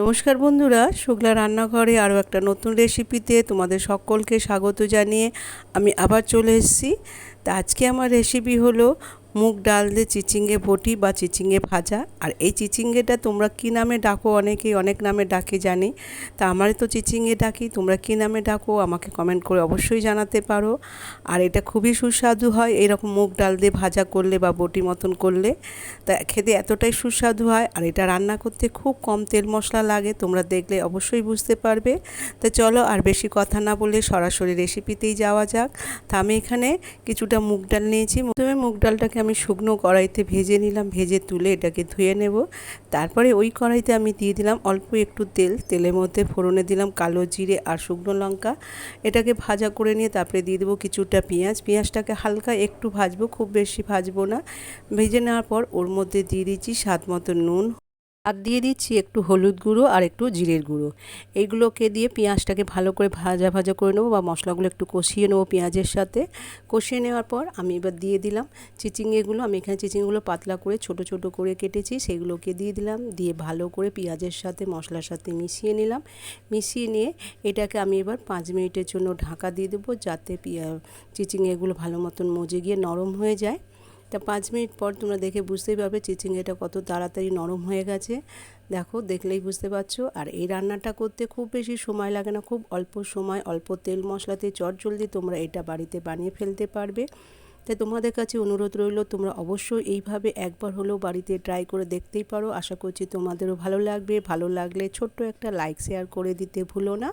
নমস্কার বন্ধুরা, শুক্লা রান্নাঘরে আরও একটা নতুন রেসিপিতে তোমাদের সকলকে স্বাগত জানিয়ে আমি আবার চলে এসেছি। তা আজকে আমার রেসিপি হলো মুগ ডাল দিয়ে চিচিঙ্গে বটি বা চিচিঙ্গে ভাজা। আর এই চিচিঙ্গেটা তোমরা কী নামে ডাকো? অনেকেই অনেক নামে ডাকে, জানি। তা আমার তো চিচিঙ্গে ডাকি, তোমরা কী নামে ডাকো? আমাকে কমেন্ট করে অবশ্যই জানাতে পারো। আর এটা খুবই সুস্বাদু হয় এরকম মুগ ডাল দিয়ে ভাজা করলে বা বটি মতন করলে। তা খেতে এতটাই সুস্বাদু হয়। আর এটা রান্না করতে খুব কম তেল মশলা লাগে, তোমরা দেখলে অবশ্যই বুঝতে পারবে। তা চলো আর বেশি কথা না বলে সরাসরি রেসিপিতেই যাওয়া যাক। তা আমি এখানে কিছুটা মুগ ডাল নিয়েছি। প্রথমে মুগ ডালটাকে আমি শুকনো কড়াইতে ভেজে নিলাম, ভেজে তুলে এটাকে ধুয়ে নেব। তারপরে ওই কড়াইতে আমি দিয়ে দিলাম অল্প একটু তেল। তেলের মধ্যে ফোড়নে দিলাম কালো জিরে আর শুকনো লঙ্কা। এটাকে ভাজা করে নিয়ে তারপরে দিয়ে দেবো কিছুটা পেঁয়াজ। পেঁয়াজটাকে হালকা একটু ভাজবো, খুব বেশি ভাজবো না। ভেজে নেওয়ার পর ওর মধ্যে দিয়ে দিচ্ছি স্বাদ মতো নুন আর দিয়ে দিচ্ছি একটু হলুদ গুঁড়ো আর একটু জিরের গুঁড়ো। এইগুলোকে দিয়ে পেঁয়াজটাকে ভালো করে ভাজা ভাজা করে নেব বা মশলাগুলো একটু কষিয়ে নেব পেঁয়াজের সাথে। কষিয়ে নেওয়ার পর আমি এবার দিয়ে দিলাম চিচিঙ্গেগুলো আমি এখানে চিচিংগুলো পাতলা করে ছোট ছোট করে কেটেছি, সেগুলোকে দিয়ে দিলাম। দিয়ে ভালো করে পেঁয়াজের সাথে মশলার সাথে মিশিয়ে নিলাম। মিশিয়ে নিয়ে এটাকে আমি এবার পাঁচ মিনিটের জন্য ঢাকা দিয়ে দেবো যাতে চিচিঙ্গেগুলো ভালো মতন মজে গিয়ে নরম হয়ে যায়। তা পাঁচ মিনিট পর তোমরা দেখে বুঝতেই পারবে চিচিঙ্গাটা কত তাড়াতাড়ি নরম হয়ে গেছে। দেখো, দেখলেই বুঝতে পারছ। আর এই রান্নাটা করতে খুব বেশি সময় লাগে না, খুব অল্প সময়, অল্প তেল মশলাতে চট জলদি তোমরা এটা বাড়িতে বানিয়ে ফেলতে পারবে। তাই তোমাদের কাছে অনুরোধ রইল, তোমরা অবশ্যই এইভাবে একবার হলেও বাড়িতে ট্রাই করে দেখতেই পারো। আশা করছি তোমাদেরও ভালো লাগবে। ভালো লাগলে ছোট্ট একটা লাইক, শেয়ার করে দিতে ভুলো না।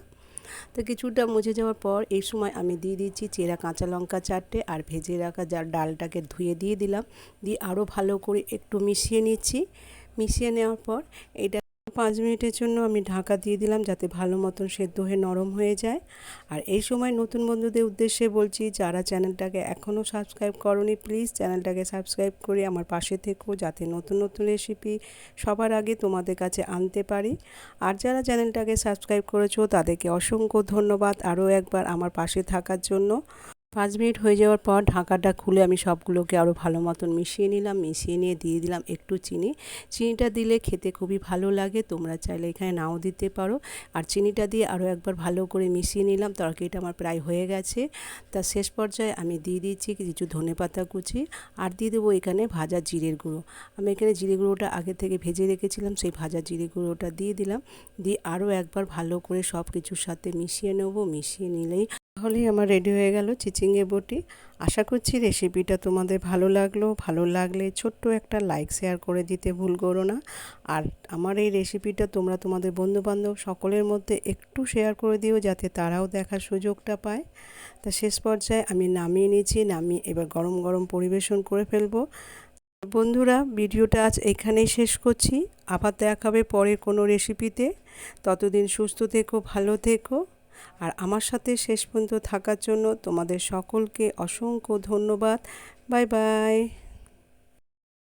তো কিছুটা মুছে যাওয়ার পর এই সময় আমি দিয়ে দিচ্ছি চেরা কাঁচা লঙ্কা চারটে আর ভেজে রাখা যার ডালটাকে ধুয়ে দিয়ে দিলাম। দিয়ে আরও ভালো করে একটু মিশিয়ে নিচ্ছি। মিশিয়ে নেওয়ার পর এটা পাঁচ মিনিটের জন্য আমি ঢাকা দিয়ে দিলাম যাতে ভালো মতন সেদ্ধ হয়ে নরম হয়ে যায়। আর এই সময় নতুন বন্ধুদের উদ্দেশ্যে বলছি, যারা চ্যানেলটাকে এখনও সাবস্ক্রাইব করনি, প্লিজ চ্যানেলটাকে সাবস্ক্রাইব করে আমার পাশে থেকো যাতে নতুন নতুন রেসিপি সবার আগে তোমাদের কাছে আনতে পারি। আর যারা চ্যানেলটাকে সাবস্ক্রাইব করেছ, তাদেরকে অসংখ্য ধন্যবাদ আরও একবার আমার পাশে থাকার জন্য। পাঁচ মিনিট হয়ে যাওয়ার পর ঢাকাটা খুলে আমি সবগুলোকে আরও ভালো মতন মিশিয়ে নিলাম, মিশিয়ে নিয়ে দিয়ে দিলাম একটু চিনি। চিনিটা দিলে খেতে খুবই ভালো লাগে, তোমরা চাইলে এখানে নাও দিতে পারো। আর চিনিটা দিয়ে আরও একবার ভালো করে মিশিয়ে নিলাম, তরকারিটা আমার প্রায় হয়ে গেছে। তা শেষ পর্যায়ে আমি দিয়ে দিচ্ছি কিছু ধনে পাতা কুচি, আর দিয়ে দেবো এখানে ভাজা জিরের গুঁড়ো। আমি এখানে জিরে গুঁড়োটা আগে থেকে ভেজে রেখেছিলাম, সেই ভাজা জিরে গুঁড়োটা দিয়ে দিলাম। দিয়ে আরও একবার ভালো করে সব কিছুর সাথে মিশিয়ে নেব, মিশিয়ে নিলেই তাহলেই আমার রেডি হয়ে গেল চিচিঙ্গে বটি। আশা করছি রেসিপিটা তোমাদের ভালো লাগল। ভালো লাগলে ছোট্ট একটা লাইক শেয়ার করে দিতে ভুল করো না। আর আমার এই রেসিপিটা তোমরা তোমাদের বন্ধুবান্ধব সকলের মধ্যে একটু শেয়ার করে দিও যাতে তারাও দেখার সুযোগটা পায়। তা শেষ পর্যায়ে আমি নামিয়ে নিয়েছি নামিয়ে এবার গরম গরম পরিবেশন করে ফেলব। বন্ধুরা, ভিডিওটা আজ এখানেই শেষ করছি। আবার দেখাবে পরে কোনো রেসিপিতে ততদিন সুস্থ থেকো, ভালো থেকো। আর আমার সাথে শেষ পর্যন্ত থাকার জন্য তোমাদের সকলকে অসংখ্য ধন্যবাদ। Bye bye.